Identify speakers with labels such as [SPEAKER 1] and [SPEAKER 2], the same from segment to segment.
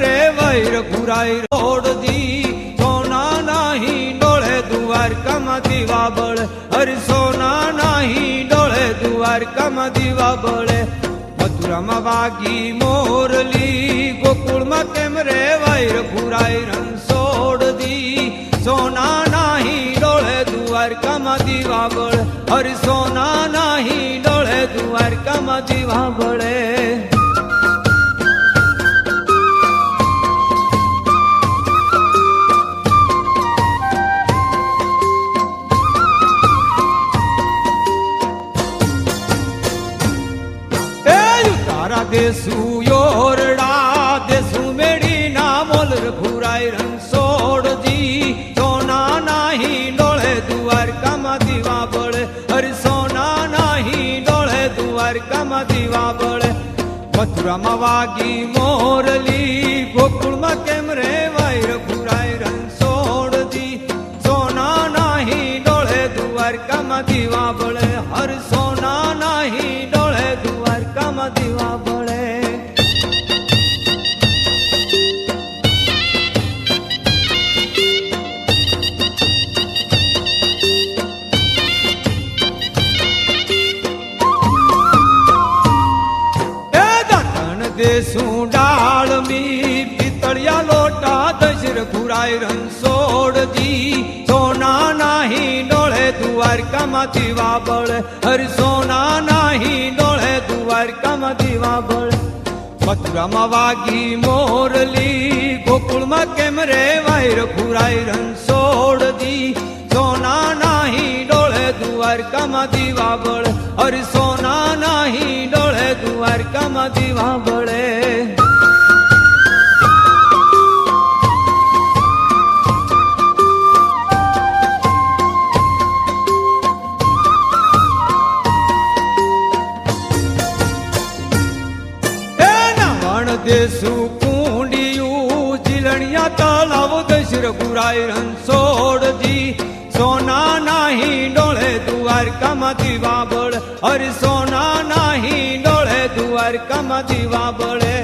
[SPEAKER 1] મોરલી ગોકુળમાં કેમ રે વૈર પુરાય રોડજી સોના નાહી ડોળે દ્વારકામાં દીવા બળે હરિ સોના નાહી ડોળે દ્વારકામાં દીવા બળે મથુરામાં વાગી મોરલી ગોકુળમાં કેમ રે વૈર પુરાય રણછોડજી સોના નાહી ડોળે દ્વારકામાં દીવા બળે હરિ સોના નાહી ડોળે દ્વારકામાં દીવા બળે દેસુ, યોરડા દેસુ મેડી ના મોલ રઘુરાય રણછોડજી સોના નાહી ડોળે દ્વારકામાં દીવા બળે. હરિ સોના નાહી ડોળે દ્વારકામાં દીવા બળે. મથુરામાં વાગી મોરલી, ગોકુળમાં કેમ રે ખુરાય રણછોડજી સોના નાહી ડોળે દ્વારકામાં દીવા બળે હર સોના નાહી ડોળે દ્વારકામાં દીવા બળે મથુરામાં વાગી મોરલી, ગોકુળમાં કેમ રે વાયર ખુરાય રણછોડજી સોના નાહી ડોળે દ્વારકામાં દીવા બળે હર સોના નાહી ડોળે દ્વારકામાં દીવા ગુરાય રણછોડજી સોના નાહી ડોળે દ્વારકામાં દીવા બળ. હરિ સોના નાહી ડોળે દ્વારકામાં દીવા બળે.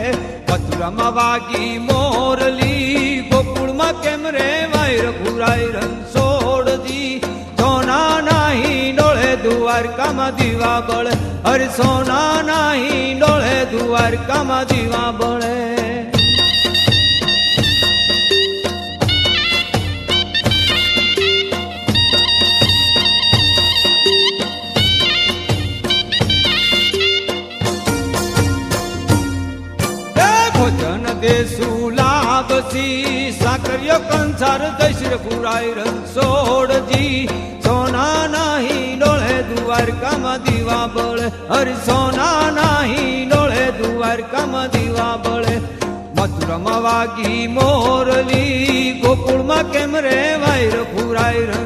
[SPEAKER 1] મથુરામાં વાગી મોરલી. ગોકુળમાં કેમ રે વાયર ગુરાય રણછોડજી સોના નાહી ડોળે દ્વારકામાં દીવા બળે. હરે સોના નાહી ડોળે દ્વારકામાં દીવા બળે. સાકરિયો કંસાર દશર પુરાય રણછોડજી સોના નાહી ડોળે દ્વારકામાં દીવા બળે. હરિ સોના નાહી ડોળે દ્વારકામાં દીવા બળે. મથુરામાં વાગી મોરલી. ગોકુળમાં કેમ રે વાયર પુરાય રણછોડજી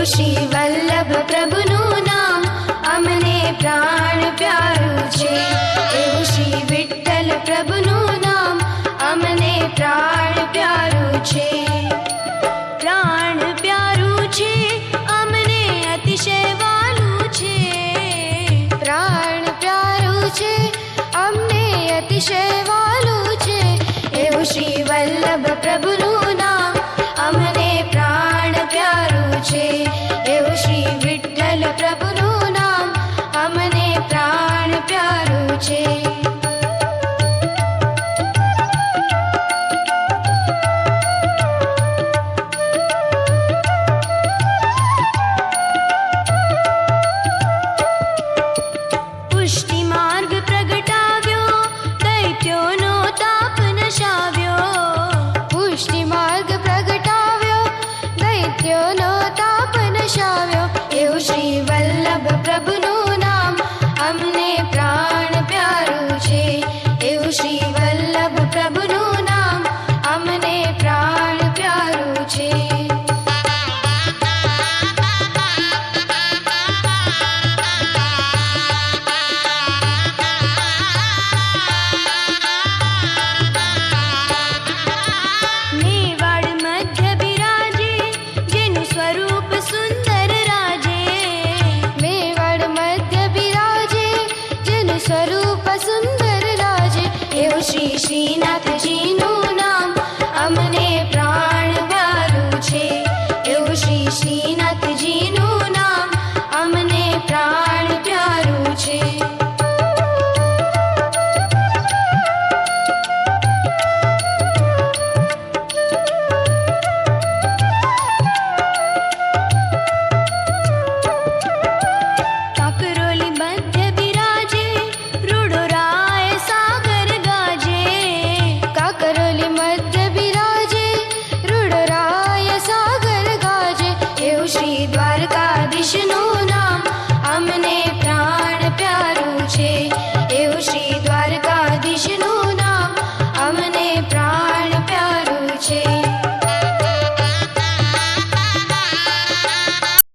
[SPEAKER 2] वल्लभ प्रभु watching Sheena. Th-